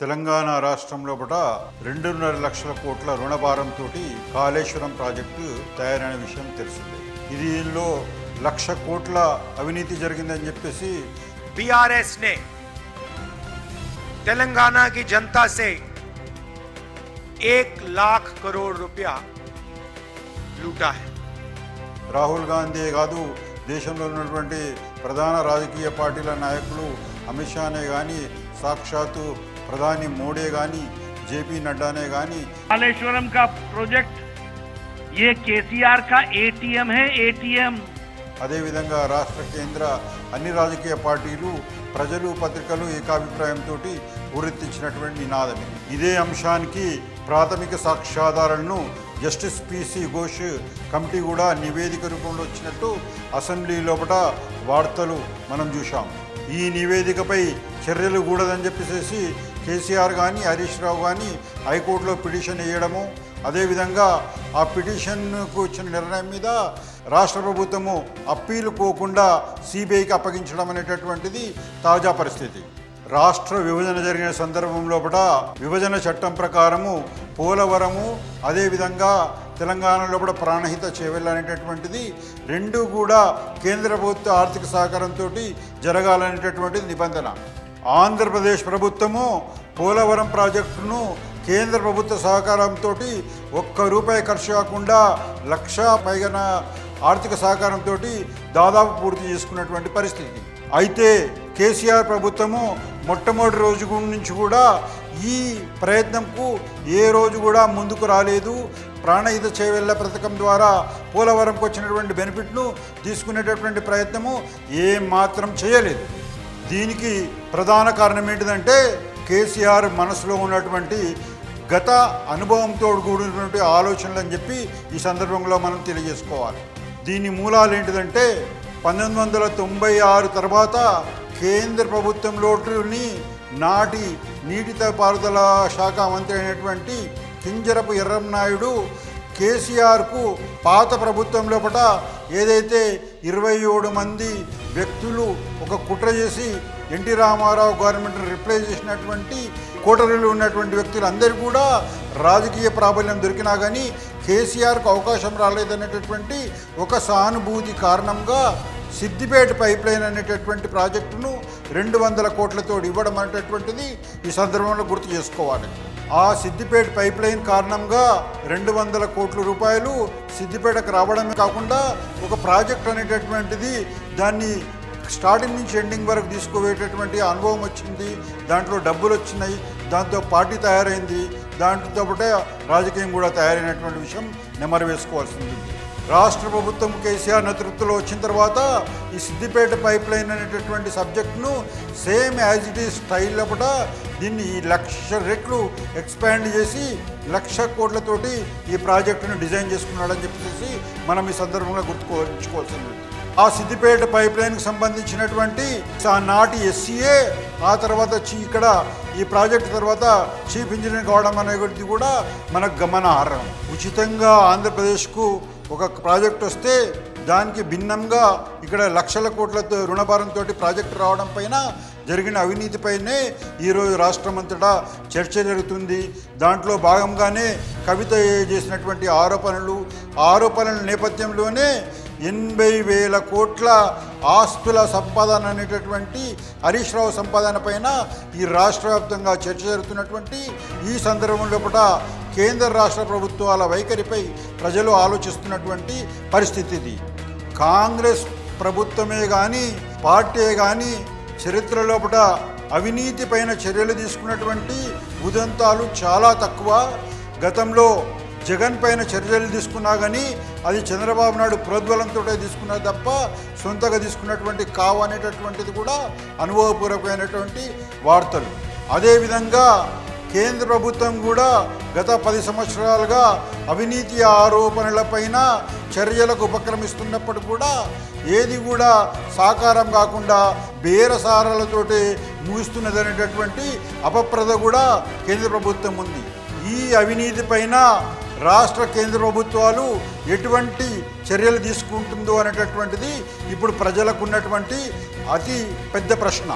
తెలంగాణ రాష్ట్రం లోపల రెండున్నర లక్షల కోట్ల రుణభారంతో కాళేశ్వరం ప్రాజెక్టు తయారైన విషయం తెలిసిందే ఇది దీనిలో లక్ష కోట్ల అవినీతి జరిగిందని చెప్పేసి बीआरएस ने तेलंगाना की जनता से एक लाख करोड़ रुपया लूटा है రాహుల్ గాంధీ కాదు దేశంలో ఉన్నటువంటి ప్రధాన రాజకీయ పార్టీల నాయకులు అమిత్ షానే కానీ సాక్షాత్తు ప్రధాని మోడీ కానీ జేపీ నడ్డానే కానీ కాళేశ్వరం కా ప్రాజెక్ట్ ఏ కేసీఆర్ కా ఏటీఎం హే ఏటీఎం. అదేవిధంగా రాష్ట్ర కేంద్ర అన్ని రాజకీయ పార్టీలు ప్రజలు పత్రికలు ఏకాభిప్రాయంతో ఊరెత్తించినటువంటి నినాదం ఇదే అంశానికి ప్రాథమిక సాక్ష్యాధారాలను జస్టిస్ పిసి ఘోష్ కమిటీ కూడా నివేదిక రూపంలో వచ్చినట్టు అసెంబ్లీ లోపల వార్తలు మనం చూశాం. ఈ నివేదికపై చర్యలు కూడదని చెప్పేసి కేసీఆర్ కానీ హరీష్ రావు కానీ హైకోర్టులో పిటిషన్ వేయడము అదేవిధంగా ఆ పిటిషన్కు వచ్చిన నిర్ణయం మీద రాష్ట్ర ప్రభుత్వము అప్పీలు పోకుండా సిబిఐకి అప్పగించడం అనేటటువంటిది తాజా పరిస్థితి. రాష్ట్ర విభజన జరిగిన సందర్భంలో కూడా విభజన చట్టం ప్రకారము పోలవరము అదేవిధంగా తెలంగాణలో కూడా ప్రాణహిత చేవెళ్ళనేటటువంటిది రెండు కూడా కేంద్ర ప్రభుత్వ ఆర్థిక సహకారంతో జరగాలనేటటువంటిది నిబంధన. ఆంధ్రప్రదేశ్ ప్రభుత్వము పోలవరం ప్రాజెక్టును కేంద్ర ప్రభుత్వ సహకారంతో ఒక్క రూపాయి ఖర్చు కాకుండా లక్ష పైగా ఆర్థిక సహకారంతో దాదాపు పూర్తి చేసుకున్నటువంటి పరిస్థితి. అయితే కేసీఆర్ ప్రభుత్వము మొట్టమొదటి రోజు నుంచి కూడా ఈ ప్రయత్నంకు ఏ రోజు కూడా ముందుకు రాలేదు. ప్రాణహిత చేవెళ్ళ పథకం ద్వారా పోలవరంకు వచ్చినటువంటి బెనిఫిట్ను తీసుకునేటటువంటి ప్రయత్నము ఏం మాత్రం చేయలేదు. దీనికి ప్రధాన కారణం ఏంటిదంటే కేసీఆర్ మనసులో ఉన్నటువంటి గత అనుభవంతో కూడినటువంటి ఆలోచనలు అని చెప్పి ఈ సందర్భంలో మనం తెలియజేసుకోవాలి. దీని మూలాలు ఏంటిదంటే పంతొమ్మిది వందల తొంభై ఆరు తర్వాత కేంద్ర ప్రభుత్వంలోని నాటి నీటిపారుదల శాఖ మంత్రి అయినటువంటి కింజరపు ఎర్రంనాయుడు కేసీఆర్కు పాత ప్రభుత్వం లోపల ఏదైతే ఇరవై ఏడు మంది వ్యక్తులు ఒక కుట్ర చేసి ఎన్టీ రామారావు గవర్నమెంట్ని రిప్లేస్ చేసినటువంటి కోటరీలు ఉన్నటువంటి వ్యక్తులు అందరూ కూడా రాజకీయ ప్రాబల్యం దొరికినా కానీ కేసీఆర్కు అవకాశం రాలేదనేటటువంటి ఒక సానుభూతి కారణంగా సిద్దిపేట పైప్ లైన్ అనేటటువంటి ప్రాజెక్టును రెండు వందల కోట్లతో ఇవ్వడం అనేటటువంటిది ఈ సందర్భంలో గుర్తు చేసుకోవాలి. ఆ సిద్దిపేట పైప్ లైన్ కారణంగా రెండు వందల కోట్ల రూపాయలు సిద్దిపేటకు రావడమే కాకుండా ఒక ప్రాజెక్ట్ అనేటటువంటిది దాన్ని స్టార్టింగ్ నుంచి ఎండింగ్ వరకు తీసుకుపోయేటటువంటి అనుభవం వచ్చింది. దాంట్లో డబ్బులు వచ్చినాయి. దాంతో పార్టీ తయారైంది. దాంతో పాటే రాజకీయం కూడా తయారైనటువంటి విషయం నెమరు వేసుకోవాల్సింది. రాష్ట్ర ప్రభుత్వం కేసీఆర్ నేతృత్వంలో వచ్చిన తర్వాత ఈ సిద్దిపేట పైప్ లైన్ అనేటటువంటి సబ్జెక్ట్ను same as it is style లోపల దీన్ని ఈ లక్ష రెట్లు ఎక్స్పాండ్ చేసి లక్ష కోట్లతోటి ఈ ప్రాజెక్టును డిజైన్ చేసుకున్నాడని చెప్పేసి మనం ఈ సందర్భంగా గుర్తుకోవాల్సింది ఆ సిద్దిపేట పైప్ లైన్కి సంబంధించినటువంటి నాటి ఎస్సీఏ ఆ తర్వాత ఇక్కడ ఈ ప్రాజెక్ట్ తర్వాత చీఫ్ ఇంజనీర్ కావడం అనేది కూడా మనకు గమనార్హం. ఉచితంగా ఆంధ్రప్రదేశ్కు ఒక ప్రాజెక్ట్ వస్తే దానికి భిన్నంగా ఇక్కడ లక్షల కోట్లతో రుణభారంతో ప్రాజెక్టు రావడం పైన జరిగిన అవినీతిపైనే ఈరోజు రాష్ట్రమంతటా చర్చ జరుగుతుంది. దాంట్లో భాగంగానే కవిత చేసినటువంటి ఆరోపణలు ఆరోపణల నేపథ్యంలోనే ఎనభై వేల కోట్ల ఆస్తుల సంపాదన అనేటటువంటి హరీష్ రావు సంపాదన పైన ఈ రాష్ట్ర వ్యాప్తంగా చర్చ జరుగుతున్నటువంటి ఈ సందర్భంలో కూడా కేంద్ర రాష్ట్ర ప్రభుత్వాల వైఖరిపై ప్రజలు ఆలోచిస్తున్నటువంటి పరిస్థితి ఇది. కాంగ్రెస్ ప్రభుత్వమే కానీ పార్టీ కానీ చరిత్ర లోపల అవినీతి పైన చర్యలు తీసుకున్నటువంటి ఉదంతాలు చాలా తక్కువ. గతంలో జగన్ పైన చర్యలు తీసుకున్నా కానీ అది చంద్రబాబు నాయుడు ప్రోద్బలంతో తీసుకున్నా తప్ప సొంతగా తీసుకున్నటువంటి కావు అనేటటువంటిది కూడా అనుభవపూర్వకమైనటువంటి వార్తలు. అదేవిధంగా కేంద్ర ప్రభుత్వం కూడా గత పది సంవత్సరాలుగా అవినీతి ఆరోపణలపైన చర్యలకు ఉపక్రమిస్తున్నప్పుడు కూడా ఏది కూడా సాకారం కాకుండా బేరసారాలతోటి ముగిస్తున్నదనేటటువంటి అపప్రద కూడా కేంద్ర ప్రభుత్వం ఉంది. ఈ అవినీతి పైన రాష్ట్ర కేంద్ర ప్రభుత్వాలు ఎటువంటి చర్యలు తీసుకుంటుందో అనేటటువంటిది ఇప్పుడు ప్రజలకు ఉన్నటువంటి అతి పెద్ద ప్రశ్న.